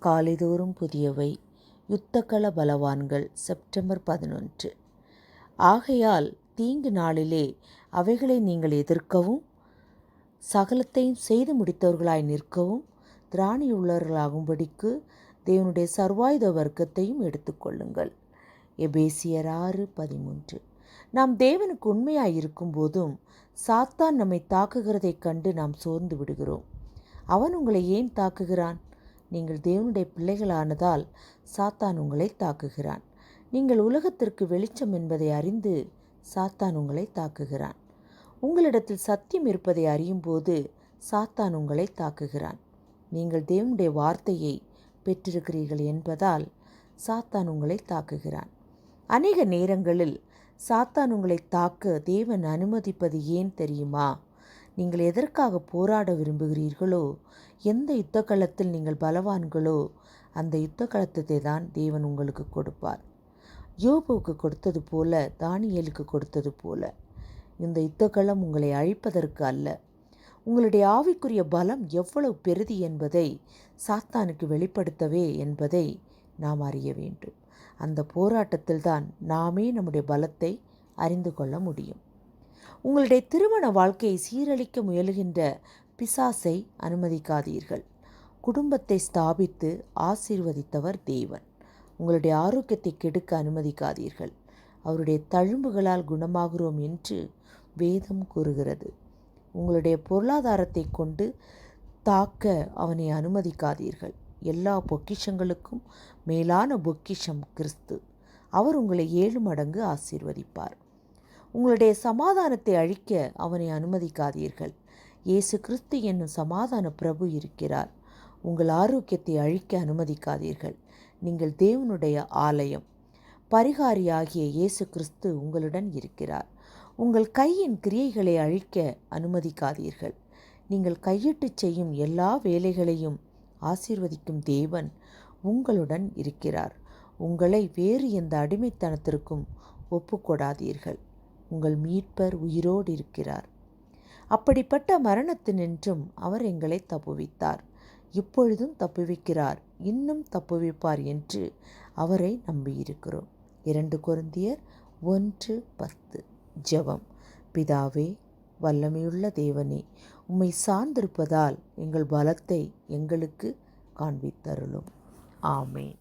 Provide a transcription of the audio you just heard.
காலைதோறும் புதியவை. யுத்தகல பலவான்கள் செப்டம்பர் பதினொன்று. ஆகையால் தீங்கு நாளிலே அவைகளை நீங்கள் எதிர்க்கவும் சகலத்தையும் செய்து முடித்தவர்களாய் நிற்கவும் திராணியுள்ளவர்களாகும்படிக்கு தேவனுடைய சர்வாயுத வர்க்கத்தையும் எடுத்துக்கொள்ளுங்கள் எபேசியர் ஆறு பதிமூன்று. நாம் தேவனுக்கு உண்மையாக இருக்கும்போதும் சாத்தான் நம்மை தாக்குகிறதைக் கண்டு நாம் சோர்ந்து விடுகிறோம். அவன் உங்களை ஏன் தாக்குகிறான்? நீங்கள் தேவனுடைய பிள்ளைகளானதால் சாத்தான் உங்களை தாக்குகிறான். நீங்கள் உலகத்திற்கு வெளிச்சம் என்பதை அறிந்து சாத்தான் உங்களை தாக்குகிறான். உங்களிடத்தில் சத்தியம் இருப்பதை அறியும்போது சாத்தான் உங்களை தாக்குகிறான். நீங்கள் தேவனுடைய வார்த்தையை பெற்றிருக்கிறீர்கள் என்பதால் சாத்தான் உங்களை தாக்குகிறான். அநேக நேரங்களில் சாத்தான் உங்களை தாக்க தேவன் அனுமதிப்பது ஏன் தெரியுமா? நீங்கள் எதற்காக போராட விரும்புகிறீர்களோ எந்த யுத்த களத்தில் நீங்கள் பலவான்களோ அந்த யுத்த களத்தை தான் தேவன் உங்களுக்கு கொடுப்பார். யோபுவுக்கு கொடுத்தது போல தானியலுக்கு கொடுத்தது போல. இந்த யுத்தக்களம் உங்களை அழிப்பதற்கு அல்ல. உங்களுடைய ஆவிக்குரிய பலம் எவ்வளவு பெருதி என்பதை சாத்தானுக்கு வெளிப்படுத்தவே என்பதை நாம் அறிய வேண்டும். அந்த போராட்டத்தில் தான் நாமே நம்முடைய பலத்தை அறிந்து கொள்ள முடியும். உங்களுடைய திருமண வாழ்க்கையை சீரழிக்க முயலுகின்ற பிசாசை அனுமதிக்காதீர்கள். குடும்பத்தை ஸ்தாபித்து ஆசீர்வதித்தவர் தேவன். உங்களுடைய ஆரோக்கியத்தை கெடுக்க அனுமதிக்காதீர்கள். அவருடைய தழும்புகளால் குணமாகிறோம் என்று வேதம் கூறுகிறது. உங்களுடைய பொருளாதாரத்தை கொண்டு தாக்க அவனை அனுமதிக்காதீர்கள். எல்லா பொக்கிஷங்களுக்கும் மேலான பொக்கிஷம் கிறிஸ்து. அவர் உங்களை ஏழு மடங்கு ஆசீர்வதிப்பார். உங்களுடைய சமாதானத்தை அழிக்க அவனை அனுமதிக்காதீர்கள். இயேசு கிறிஸ்து என்னும் சமாதான பிரபு இருக்கிறார். உங்கள் ஆரோக்கியத்தை அழிக்க அனுமதிக்காதீர்கள். நீங்கள் தேவனுடைய ஆலயம். பரிகாரியாகிய இயேசு கிறிஸ்து உங்களுடன் இருக்கிறார். உங்கள் கையின் கிரியைகளை அழிக்க அனுமதிக்காதீர்கள். நீங்கள் கையிட்டு செய்யும் எல்லா வேலைகளையும் ஆசீர்வதிக்கும் தேவன் உங்களுடன் இருக்கிறார். உங்களை வேறு எந்த அடிமைத்தனத்திற்கும் ஒப்புக்கொடாதீர்கள். உங்கள் மீட்பர் உயிரோடு இருக்கிறார் அப்படிப்பட்ட மரணத்தினின்றும் அவர் எங்களை தப்புவித்தார். இப்பொழுதும் தப்புவிக்கிறார். இன்னும் தப்புவிப்பார் என்று அவரை நம்பியிருக்கிறோம். இரண்டு குருந்தியர் ஒன்று பத்து. ஜெபம். பிதாவே வல்லமையுள்ள தேவனே உம்மை சார்ந்திருப்பதால் எங்கள் பலத்தை எங்களுக்கு காண்பித்தருளும். ஆமேன்.